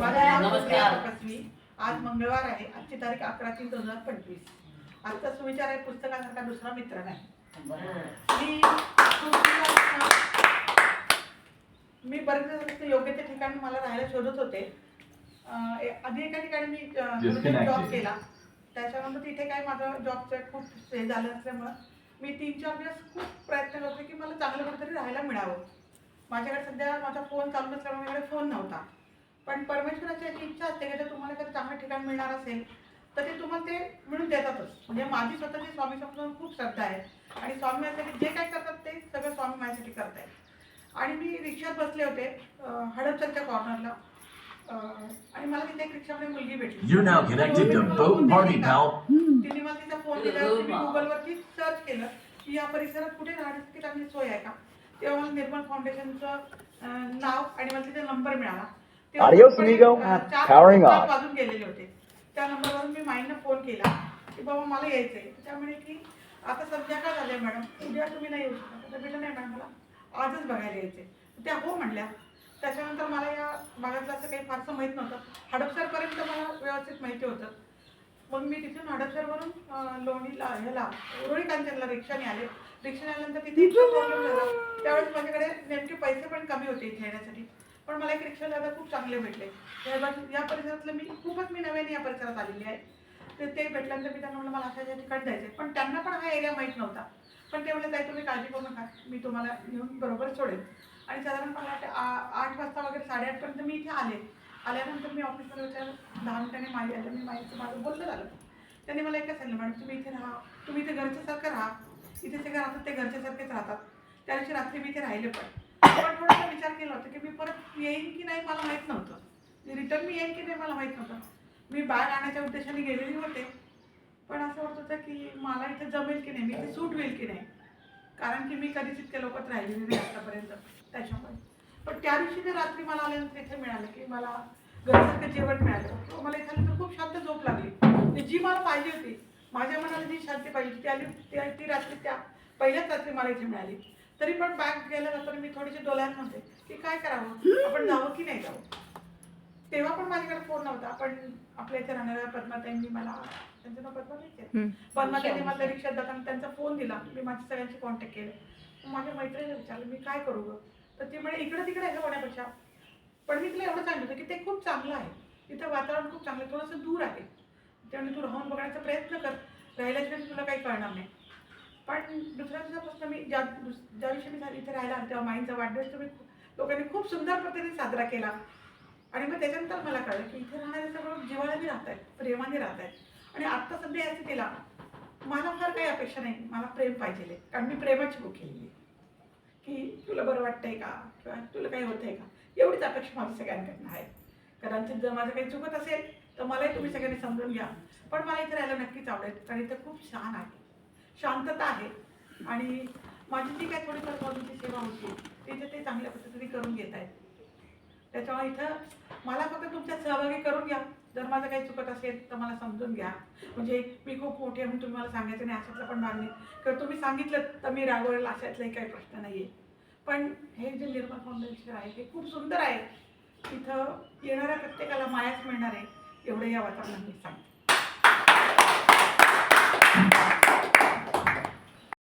नमस्कार. आज मंगळवार आहे. आजची तारीख अकरा तीन दोन हजार पंचवीस. आजचा सुविचार आहे पुस्तकासारखा दुसरा मित्र नाही. मी बरेच योग्य त्या ठिकाणी मला राहायला शोधत होते. आधी एका ठिकाणी मी. जॉब केला. त्याच्यानंतर तिथे काय माझं जॉबचं खूप हे झालं असल्यामुळं मी तीन चार दिवस खूप प्रयत्न करते की मला चांगलं कुठेतरी राहायला मिळावं. माझ्याकडे सध्या माझा फोन चालू नसल्यामुळे माझ्याकडे फोन नव्हता. पण परमेश्वराची अशी इच्छा असते की जर तुम्हाला एखादं चांगलं ठिकाण मिळणार असेल तर ते तुम्हाला ते मिळून देतातच. म्हणजे माझी स्वतःची स्वामी समजून खूप श्रद्धा आहे. आणि स्वामी माझ्यासाठी जे काय करतात ते सगळं स्वामी माझ्यासाठी करतायत. आणि मी रिक्षात बसले होते हडपसरच्या कॉर्नरला आणि मला तिथे एक रिक्षामध्ये मुलगी भेटली. You're now connected to Boat Party Pal. तिने मला तिचा फोन दिला मी गुगलवरती सर्च केलं की या परिसरात कुठे राहण्यासाठी चांगली सोय आहे का? तेव्हा मला निर्मल फाउंडेशनचं नाव आणि मला तिचा नंबर मिळाला. On. वाजून गेलेले होते. त्या नंबरवरून मी माईंना फोन केला की बाबा मला यायचंय. त्या म्हणे की आता संध्याकाळ झाले मॅडम? उद्या तुम्ही नाही येऊ शकत. तर नाही मॅडम मला आजच बघायला यायचे त्या हो म्हणल्या. त्याच्यानंतर मला या भागातलं असं काही फारसं माहीत नव्हतं. हडपसरपर्यंत मला व्यवस्थित माहिती होतं. मग मी तिथून हडपसरवरून लोणीला ह्याला उरुळी कांचनला रिक्षाने आले रिक्षाने आल्यानंतर तिथे प्रॉब्लेम झाला. त्यावेळेस माझ्याकडे नेमके पैसे पण कमी होते इथे येण्यासाठी. पण मला एक रिक्षा दादा खूप चांगले भेटले. या परिसरातलं मी खूपच मी नव्याने या परिसरात आलेली आहे. तर ते भेटल्यानंतर मी त्यांना म्हणलं मला अशा ठिकाणी जायचं पण त्यांना पण हा एरिया माहीत नव्हता. पण ते म्हणले ताई तुम्ही काळजी करू नका. मी तुम्हाला घेऊन बरोबर सोडेल आणि साधारण मला वाटतं आ- आठ वाजता वगैरे साडेआठपर्यंत मी इथे आले. आल्यानंतर मी ऑफिसमध्ये विचार दहा मिनिटांनी माई आलं मी माईचं माझं बोललं झालं. त्यांनी मला एकच सांगितलं मॅडम तुम्ही इथे राहा. तुम्ही इथे घरच्यासारखं राहा. इथे जे राहतात ते घरच्यासारखेच राहतात. त्या दिवशी रात्री मी इथे राहिले पण. पण थोडं विचार की मी परत येईन की नाही मला माहीत नव्हतं. रिटर्न मी येईन की नाही मला माहीत नव्हतं. मी बॅग आणायच्या उद्देशाने गेलेली होते. पण असं वाटत होतं की मला इथे जमेल की नाही मी इथे सूट होईल की नाही. कारण की मी कधीच इतक्या लोकात राहिलेली नाही आतापर्यंत त्याच्यामुळे. पण त्या दिवशी ते रात्री मला आल्यानंतर इथे मिळालं की मला घरसारखं जेवण मिळालं. मला इथे आल्यानंतर खूप शांत झोप लागली. जी मला पाहिजे होती माझ्या मनाला जी शांती पाहिजे ती आली ती रात्री त्या पहिल्याच रात्री मला इथे मिळाली. तरी पण बॅग गेल्यानंतर मी थोडीशी डोळ्यात म्हणते की काय करावं? आपण जावं की नाही जावं? तेव्हा पण माझ्याकडे फोन नव्हता. पण आपल्या इथे राहणाऱ्या पद्माताईंनी मला त्यांचं नाव आहे पद्माताईंनी मला रिक्षात जाताना त्यांचा फोन दिला. मी माझ्या सगळ्यांशी कॉन्टॅक्ट केले. मग माझ्या मैत्रिणीला विचारलं मी काय करू गं? तर ती म्हणे इकडे तिकडे हे होण्यापेक्षा. पण मी तिला एवढं सांगितलं की ते खूप चांगलं आहे. इथं वातावरण खूप चांगलं आहे. थोडंसं दूर आहे. त्यामुळे तू राहून बघण्याचा प्रयत्न कर. राहिल्याशिवाय तुला काही कळणार नाही. पण दुसऱ्या दिवसापासून मी ज्या दुस- ज्या दिवशी मी झाली इथे राहायला तेव्हा माईंचा वाढदिवस तुम्ही लोकांनी खूप सुंदर पद्धतीने साजरा केला. आणि मग त्याच्यानंतर मला कळलं की इथे राहणारे सगळं जिव्हाळ्याने राहत आहेत प्रेमाने राहत आहेत आणि आत्ता सध्या याचं केला मला फार काही अपेक्षा नाही मला प्रेम पाहिजे कारण मी प्रेमाची बुक केलेली आहे. की तुला बरं वाटतंय का? किंवा तुला काही होतंय का? एवढीच अपेक्षा माझी सगळ्यांकडनं आहे. कदाचित जर माझं काही चुकत असेल तर मलाही तुम्ही सगळ्यांनी समजून घ्या. पण मला इथे राहायला नक्कीच आवडेल. कारण इथं खूप छान आहे. शांतता आहे. आणि माझी जी काही थोडीफार बाजूची सेवा होती तिथे ते चांगल्या पद्धतीने करून घेत आहेत. त्याच्यामुळे इथं मला फक्त तुमच्यात सहभागी करून घ्या. जर माझं काही चुकत असेल तर मला समजून घ्या. म्हणजे मी खूप मोठी म्हणून तुम्ही मला सांगायचं नाही अशातलं पण भाग किंवा तुम्ही सांगितलं तर मी रागवेल अशातलाही काही प्रश्न नाही आहे पण हे जे निर्मल फाउंडेशन आहे हे खूप सुंदर आहे. इथं येणाऱ्या प्रत्येकाला मायाच मिळणार आहे एवढं या वातावरणात मी सांगते.